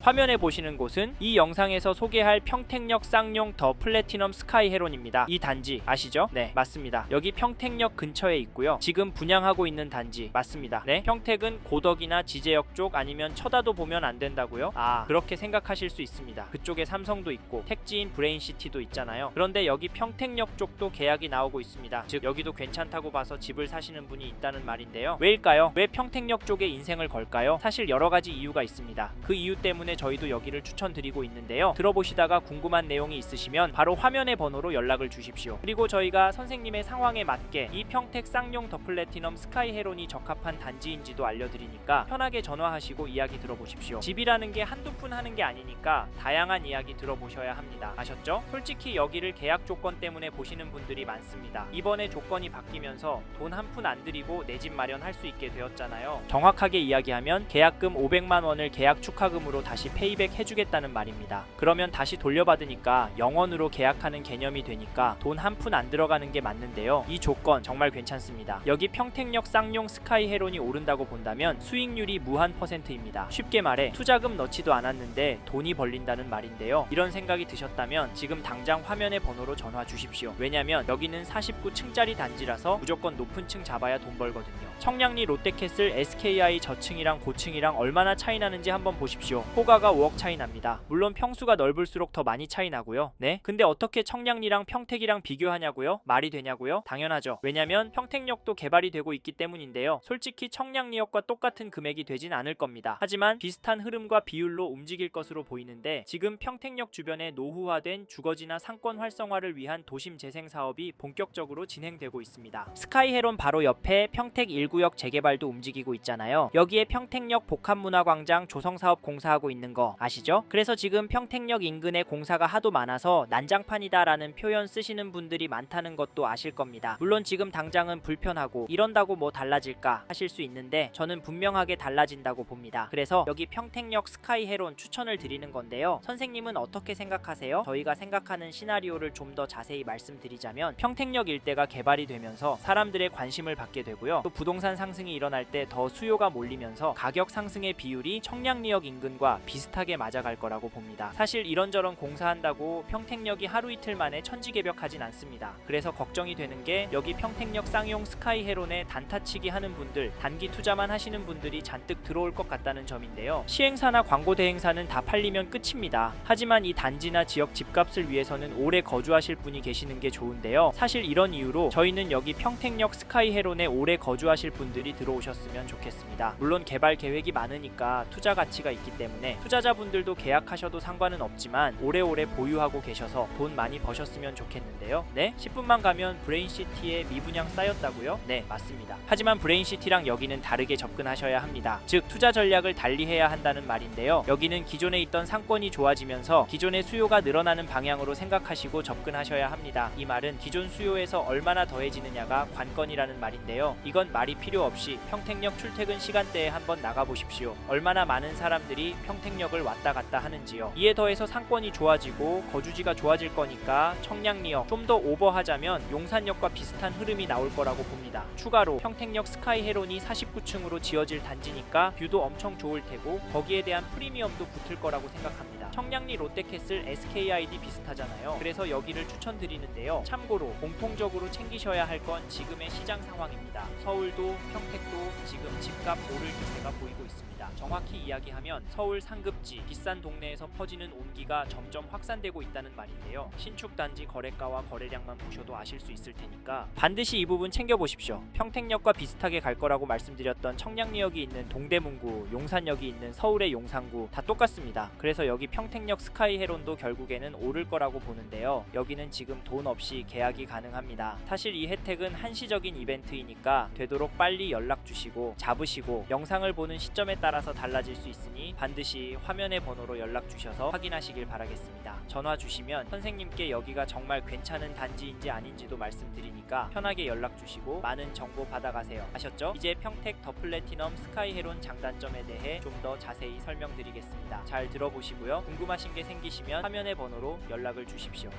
화면에 보시는 곳은 이 영상에서 소개할 평택역 쌍용 더 플래티넘 스카이 헤론입니다. 이 단지 아시죠? 네, 맞습니다. 여기 평택역 근처에 있고요. 지금 분양하고 있는 단지 맞습니다. 네, 평택은 고덕이나 지제역 쪽 아니면 쳐다도 보면 안 된다고요? 아, 그렇게 생각하실 수 있습니다. 그쪽에 삼성도 있고 택지인 브레인시티도 있잖아요. 그런데 여기 평택역 쪽도 계약이 나오고 있습니다. 즉 여기도 괜찮다고 봐서 집을 사시는 분이 있다는 말인데요. 왜일까요? 왜 평택역 쪽에 인생을 걸까요? 사실 여러 가지 이유가 있습니다. 그 이유 때문에 저희도 여기를 추천드리고 있는데요. 들어보시다가 궁금한 내용이 있으시면 바로 화면의 번호로 연락을 주십시오. 그리고 저희가 선생님의 상황에 맞게 이 평택 쌍용 더 플래티넘 스카이 헤론이 적합한 단지인지도 알려드리니까 편하게 전화하시고 이야기 들어보십시오. 집이라는 게 한두 푼 하는 게 아니니까 다양한 이야기 들어보셔야 합니다. 아셨죠? 솔직히 여기를 계약 조건 때문에 보시는 분들이 많습니다. 이번에 조건이 바뀌면서 돈 한 푼 안 들이고 내 집 마련할 수 있게 되었잖아요. 정확하게 이야기하면 계약금 500만 원을 계약 축하금으로 다시 페이백 해주겠다는 말입니다. 그러면 다시 돌려받으니까 영원으로 계약하는 개념이 되니까 돈 한 푼 안 들어가는 게 맞는데요. 이 조건 정말 괜찮습니다. 여기 평택역 쌍용 스카이 헤론이 오른다고 본다면 수익률이 무한 퍼센트입니다. 쉽게 말해 투자금 넣지도 않았는데 돈이 벌린다는 말인데요. 이런 생각이 드셨다면 지금 당장 화면의 번호로 전화 주십시오. 왜냐면 여기는 49층짜리 단지라서 무조건 높은 층 잡아야 돈 벌거든요. 청량리 롯데캐슬 SKI 저층이랑 고층이랑 얼마나 차이 나는지 한번 보십시오. 호가가 5억 차이 납니다. 물론 평수가 넓을수록 더 많이 차이 나고요. 네? 근데 어떻게 청량리랑 평택이랑 비교하냐고요? 말이 되냐고요? 당연하죠. 왜냐면 평택역도 개발이 되고 있기 때문인데요. 솔직히 청량리역과 똑같은 금액이 되진 않을 겁니다. 하지만 비슷한 흐름과 비율로 움직일 것으로 보이는데 지금 평택역 주변에 노후화된 주거지나 상권 활성화를 위한 도심 재생 사업이 본격적으로 진행되고 있습니다. 스카이 헤론 바로 옆에 평택 1구역 재개발도 움직이고 있잖아요. 여기에 평택역 복합문화광장 조성사업 공사하고 있는 거 아시죠? 그래서 지금 평택역 인근에 공사가 하도 많아서 난장판이다라는 표현 쓰시는 분들이 많다는 것도 아실 겁니다. 물론 지금 당장은 불편하고 이런다고 뭐 달라질까 하실 수 있는데 저는 분명하게 달라진다고 봅니다. 그래서 여기 평택역 스카이 헤론 추천을 드리는 건데요. 선생님은 어떻게 생각하세요? 저희가 생각하는 시나리오를 좀 더 자세히 말씀드리자면 평택역 일대가 개발이 되면서 사람들의 관심을 받게 되고요. 또 부동산 상승이 일어날 때 더 수요가 몰리면서 가격 상승의 비율이 청량리역 인근과 비슷하게 맞아갈 거라고 봅니다. 사실 이런저런 공사한다고 평택역이 하루 이틀 만에 천지개벽하진 않습니다. 그래서 걱정이 되는 게 여기 평택역 쌍용 스카이 헤론에 단타치기 하는 분들, 단기 투자만 하시는 분들이 잔뜩 들어올 것 같다는 점인데요. 시행사나 광고 대행사는 다 팔리면 끝입니다. 하지만 이 단지나 지역 집값을 위해서는 오래 거주하실 분이 계시는 게 좋은데요. 사실 이런 이유로 저희는 여기 평택역 스카이 헤론에 오래 거주하실 분들이 들어오셨으면 좋겠습니다. 물론 개발 계획이 많으니까 투자 가치가 있기 때문에 투자자분들도 계약하셔도 상관은 없지만 오래오래 보유하고 계셔서 돈 많이 버셨으면 좋겠는데요. 네? 10분만 가면 브레인시티에 미분양 쌓였다고요? 네, 맞습니다. 하지만 브레인시티랑 여기는 다르게 접근하셔야 합니다. 즉 투자 전략을 달리해야 한다는 말인데요. 여기는 기존에 있던 상권이 좋아지면서 기존의 수요가 늘어나는 방향으로 생각하시고 접근하셔야 합니다. 이 말은 기존 수요에서 얼마나 더해지느냐가 관건이라는 말인데요. 이건 말이 필요 없이 평택역 출퇴근 시간대에 한번 나가 보십시오. 얼마나 많은 사람들이 평택 역을 왔다 갔다 하는지요. 이에 더해서 상권이 좋아지고 거주지가 좋아질 거니까 청량리역 좀 더 오버하자면 용산역과 비슷한 흐름이 나올 거라고 봅니다. 추가로 평택역 스카이 헤론이 49층으로 지어질 단지니까 뷰도 엄청 좋을 테고 거기에 대한 프리미엄도 붙을 거라고 생각합니다. 청량리 롯데캐슬 SKID 비슷하잖아요. 그래서 여기를 추천드리는데요. 참고로 공통적으로 챙기셔야 할 건 지금의 시장 상황입니다. 서울도 평택도 지금 집값 오를 기세가 보이고 있습니다. 정확히 이야기하면 서울 상급지 비싼 동네에서 퍼지는 온기가 점점 확산되고 있다는 말인데요. 신축 단지 거래가와 거래량만 보셔도 아실 수 있을 테니까 반드시 이 부분 챙겨 보십시오. 평택역과 비슷하게 갈 거라고 말씀드렸던 청량리역이 있는 동대문구, 용산역이 있는 서울의 용산구 다 똑같습니다. 그래서 여기 평택역 스카이 헤론도 결국에는 오를 거라고 보는데요. 여기는 지금 돈 없이 계약이 가능합니다. 사실 이 혜택은 한시적인 이벤트이니까 되도록 빨리 연락 주시고 잡으시고 영상을 보는 시점에 따라서 달라질 수 있으니 반드시 화면의 번호로 연락 주셔서 확인하시길 바라겠습니다. 전화 주시면 선생님께 여기가 정말 괜찮은 단지인지 아닌지도 말씀드리니까 편하게 연락 주시고 많은 정보 받아가세요. 아셨죠? 이제 평택 더 플래티넘 스카이 헤론 장단점에 대해 좀 더 자세히 설명드리겠습니다. 잘 들어보시고요. 궁금하신 게 생기시면 화면의 번호로 연락을 주십시오.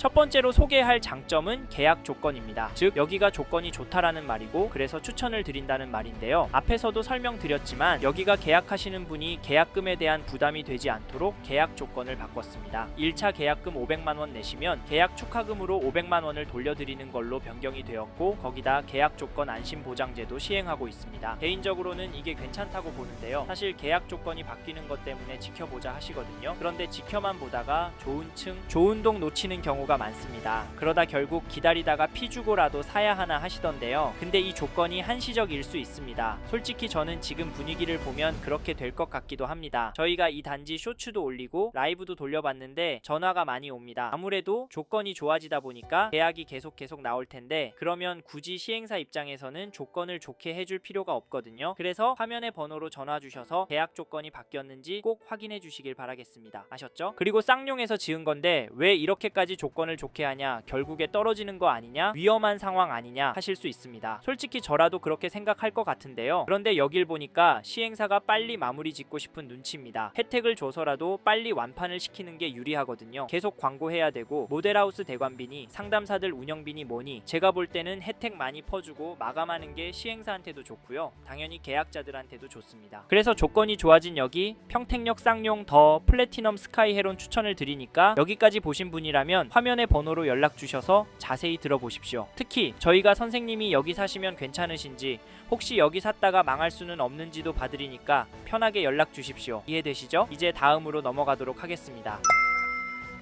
첫 번째로 소개할 장점은 계약 조건입니다. 즉 여기가 조건이 좋다라는 말이고 그래서 추천을 드린다는 말인데요. 앞에서도 설명드렸지만 여기가 계약하시는 분이 계약금에 대한 부담이 되지 않도록 계약 조건을 바꿨습니다. 1차 계약금 500만 원 내시면 계약 축하금으로 500만 원을 돌려드리는 걸로 변경이 되었고 거기다 계약 조건 안심 보장제도 시행하고 있습니다. 개인적으로는 이게 괜찮다고 보는데요. 사실 계약 조건이 바뀌는 것 때문에 지켜보자 하시거든요. 그런데 지켜만 보다가 좋은 층, 좋은 동 놓치는 경우가 많습니다. 그러다 결국 기다리다가 피 주고라도 사야 하나 하시던데요. 근데 이 조건이 한시적일 수 있습니다. 솔직히 저는 지금 분위기를 보면 그렇게 될 것 같기도 합니다. 저희가 이 단지 쇼츠도 올리고 라이브도 돌려봤는데 전화가 많이 옵니다. 아무래도 조건이 좋아지다 보니까 계약이 계속 계속 나올 텐데 그러면 굳이 시행사 입장에서는 조건을 좋게 해줄 필요가 없거든요. 그래서 화면의 번호로 전화 주셔서 계약 조건이 바뀌었는지 꼭 확인해 주시길 바라겠습니다. 아셨죠? 그리고 쌍용에서 지은 건데 왜 이렇게까지 조건 을 좋게 하냐? 결국에 떨어지는 거 아니냐? 위험한 상황 아니냐? 하실 수 있습니다. 솔직히 저라도 그렇게 생각할 것 같은데요. 그런데 여길 보니까 시행사가 빨리 마무리 짓고 싶은 눈치입니다. 혜택을 줘서라도 빨리 완판을 시키는 게 유리하거든요. 계속 광고해야 되고 모델하우스 대관비니 상담사들 운영비니 뭐니 제가 볼 때는 혜택 많이 퍼주고 마감하는 게 시행사한테도 좋고요. 당연히 계약자들한테도 좋습니다. 그래서 조건이 좋아진 여기 평택역 쌍용 더 플래티넘 스카이 헤론 추천을 드리니까 여기까지 보신 분이라면 화면의 번호로 연락 주셔서 자세히 들어보십시오. 특히 저희가 선생님이 여기 사시면 괜찮으신지 혹시 여기 샀다가 망할 수는 없는지도 봐드리니까 편하게 연락 주십시오. 이해되시죠? 이제 다음으로 넘어가도록 하겠습니다.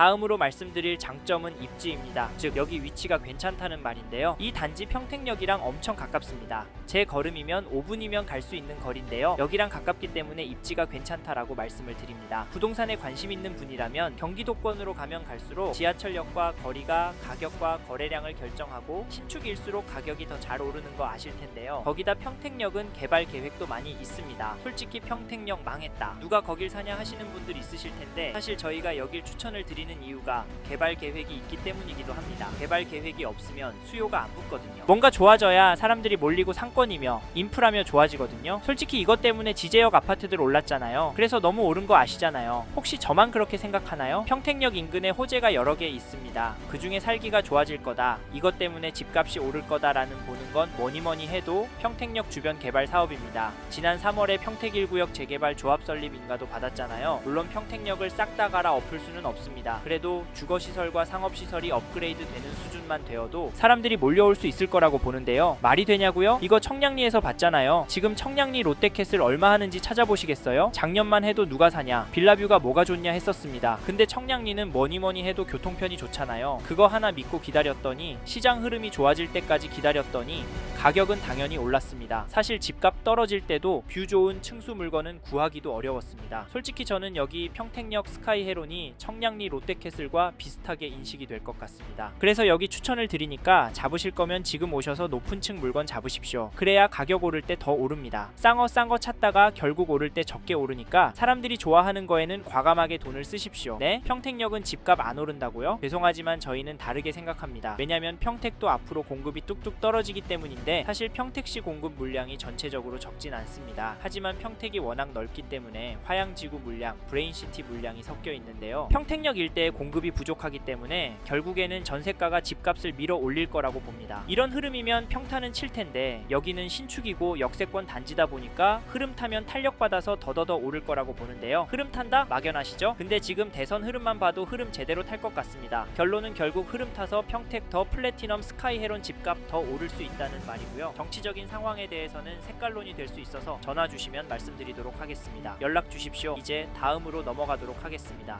다음으로 말씀드릴 장점은 입지입니다. 즉 여기 위치가 괜찮다는 말인데요. 이 단지 평택역이랑 엄청 가깝습니다. 제 걸음이면 5분이면 갈 수 있는 거리인데요. 여기랑 가깝기 때문에 입지가 괜찮다라고 말씀을 드립니다. 부동산에 관심 있는 분이라면 경기도권으로 가면 갈수록 지하철역과 거리가 가격과 거래량을 결정하고 신축일수록 가격이 더 잘 오르는 거 아실 텐데요. 거기다 평택역은 개발 계획도 많이 있습니다. 솔직히 평택역 망했다. 누가 거길 사냐 하시는 분들 있으실 텐데 사실 저희가 여길 추천을 드리는 이유가 개발 계획이 있기 때문이기도 합니다. 개발 계획이 없으면 수요가 안 붙거든요. 뭔가 좋아져야 사람들이 몰리고 상권이며 인프라며 좋아지거든요. 솔직히 이것 때문에 지제역 아파트들 올랐잖아요. 그래서 너무 오른 거 아시잖아요. 혹시 저만 그렇게 생각하나요? 평택역 인근에 호재가 여러 개 있습니다. 그 중에 살기가 좋아질 거다. 이것 때문에 집값이 오를 거다라는 보는 건 뭐니 뭐니 해도 평택역 주변 개발 사업입니다. 지난 3월에 평택 1구역 재개발 조합 설립 인가도 받았잖아요. 물론 평택역을 싹 다 갈아 엎을 수는 없습니다. 그래도 주거 시설과 상업 시설이 업그레이드 되는 수준만 되어도 사람들이 몰려올 수 있을 거라고 보는데요. 말이 되냐고요? 이거 청량리에서 봤잖아요. 지금 청량리 롯데캐슬 얼마 하는지 찾아보시겠어요? 작년만 해도 누가 사냐? 빌라뷰가 뭐가 좋냐 했었습니다. 근데 청량리는 뭐니 뭐니 해도 교통편이 좋잖아요. 그거 하나 믿고 기다렸더니 시장 흐름이 좋아질 때까지 기다렸더니 가격은 당연히 올랐습니다. 사실 집값 떨어질 때도 뷰 좋은 층수 물건은 구하기도 어려웠습니다. 솔직히 저는 여기 평택역 스카이 헤론이 청량리 롯 데캐슬과 비슷하게 인식이 될 것 같습니다. 그래서 여기 추천을 드리니까 잡으실 거면 지금 오셔서 높은 층 물건 잡으십시오. 그래야 가격 오를 때 더 오릅니다. 싼거 싼 거 찾다가 결국 오를 때 적게 오르니까 사람들이 좋아하는 거에는 과감하게 돈을 쓰십시오. 네? 평택역은 집값 안 오른다고요? 죄송하지만 저희는 다르게 생각합니다. 왜냐면 평택도 앞으로 공급이 뚝뚝 떨어지기 때문인데 사실 평택시 공급 물량이 전체적으로 적진 않습니다. 하지만 평택이 워낙 넓기 때문에 화양지구 물량, 브레인시티 물량이 섞여 있는데요. 평택역 일 대에 공급이 부족하기 때문에 결국에는 전세가가 집값을 밀어 올릴 거라고 봅니다. 이런 흐름이면 평타는 칠 텐데 여기는 신축이고 역세권 단지다 보니까 흐름 타면 탄력 받아서 더더더 오를 거라고 보는데요. 흐름 탄다? 막연하시죠? 근데 지금 대선 흐름만 봐도 흐름 제대로 탈 것 같습니다. 결론은 결국 흐름 타서 평택 더 플래티넘 스카이 헤론 집값 더 오를 수 있다는 말이고요. 정치적인 상황에 대해서는 색깔론이 될 수 있어서 전화 주시면 말씀드리도록 하겠습니다. 연락 주십시오. 이제 다음으로 넘어가도록 하겠습니다.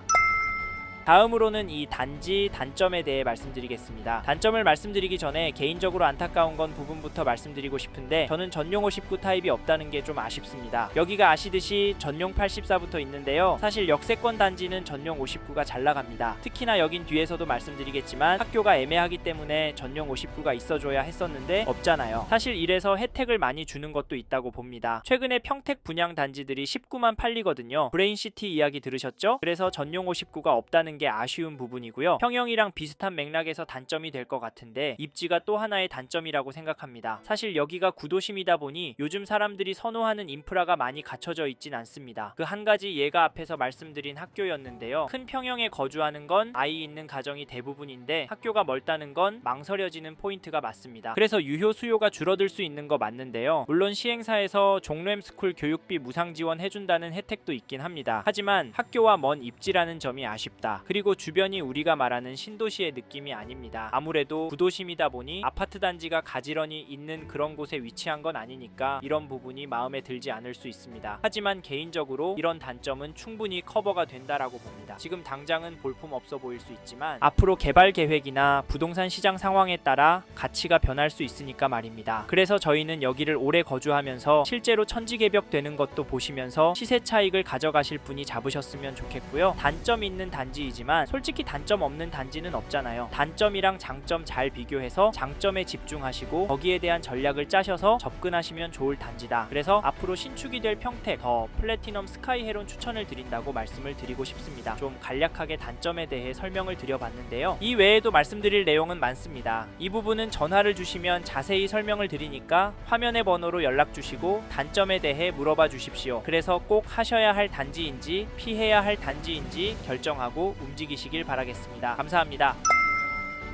다음으로는 이 단지 단점에 대해 말씀드리겠습니다. 단점을 말씀드리기 전에 개인적으로 안타까운 건 부분부터 말씀드리고 싶은데 저는 전용 59 타입이 없다는 게 좀 아쉽습니다. 여기가 아시듯이 전용 84부터 있는데요. 사실 역세권 단지는 전용 59가 잘 나갑니다. 특히나 여긴 뒤에서도 말씀드리겠지만 학교가 애매하기 때문에 전용 59가 있어줘야 했었는데 없잖아요. 사실 이래서 혜택을 많이 주는 것도 있다고 봅니다. 최근에 평택 분양 단지들이 19만 팔리거든요. 브레인시티 이야기 들으셨죠? 그래서 전용 59가 없다는 없다는 게 아쉬운 부분이고요. 평형이랑 비슷한 맥락에서 단점이 될 것 같은데 입지가 또 하나의 단점이라고 생각합니다. 사실 여기가 구도심이다 보니 요즘 사람들이 선호하는 인프라가 많이 갖춰져 있진 않습니다. 그 한 가지 예가 앞에서 말씀드린 학교였는데요. 큰 평형에 거주하는 건 아이 있는 가정이 대부분인데 학교가 멀다는 건 망설여지는 포인트가 맞습니다. 그래서 유효 수요가 줄어들 수 있는 거 맞는데요. 물론 시행사에서 종램 스쿨 교육비 무상 지원 해준다는 혜택도 있긴 합니다. 하지만 학교와 먼 입지라는 점이 아쉽다. 그리고 주변이 우리가 말하는 신도시의 느낌이 아닙니다. 아무래도 구도심이다 보니 아파트 단지가 가지런히 있는 그런 곳에 위치한 건 아니니까 이런 부분이 마음에 들지 않을 수 있습니다. 하지만 개인적으로 이런 단점은 충분히 커버가 된다라고 봅니다. 지금 당장은 볼품 없어 보일 수 있지만 앞으로 개발 계획이나 부동산 시장 상황에 따라 가치가 변할 수 있으니까 말입니다. 그래서 저희는 여기를 오래 거주하면서 실제로 천지 개벽 되는 것도 보시면서 시세 차익을 가져가실 분이 잡으셨으면 좋겠고요. 단점 있는 단지이지만 솔직히 단점 없는 단지는 없잖아요. 단점이랑 장점 잘 비교해서 장점에 집중하시고 거기에 대한 전략을 짜셔서 접근하시면 좋을 단지다. 그래서 앞으로 신축이 될 평택 더 플래티넘 스카이 헤론 추천을 드린다고 말씀을 드리고 싶습니다. 좀 간략하게 단점에 대해 설명을 드려봤는데요. 이 외에도 말씀드릴 내용은 많습니다. 이 부분은 전화를 주시면 자세히 설명을 드리니까 화면의 번호로 연락 주시고 단점에 대해 물어봐 주십시오. 그래서 꼭 하셔야 할 단지인지 피해야 할 단지인지 결정하고 움직이시길 바라겠습니다. 감사합니다.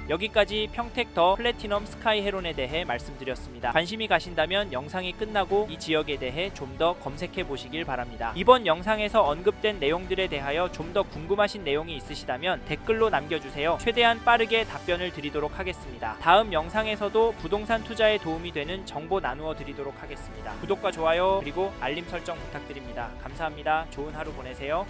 여기까지 평택 더 플래티넘 스카이 헤론에 대해 말씀드렸습니다. 관심이 가신다면 영상이 끝나고 이 지역에 대해 좀 더 검색해 보시길 바랍니다. 이번 영상에서 언급된 내용들에 대하여 좀 더 궁금하신 내용이 있으시다면 댓글로 남겨주세요. 최대한 빠르게 답변을 드리도록 하겠습니다. 다음 영상에서도 부동산 투자에 도움이 되는 정보 나누어 드리도록 하겠습니다. 구독과 좋아요 그리고 알림 설정 부탁드립니다. 감사합니다. 좋은 하루 보내세요.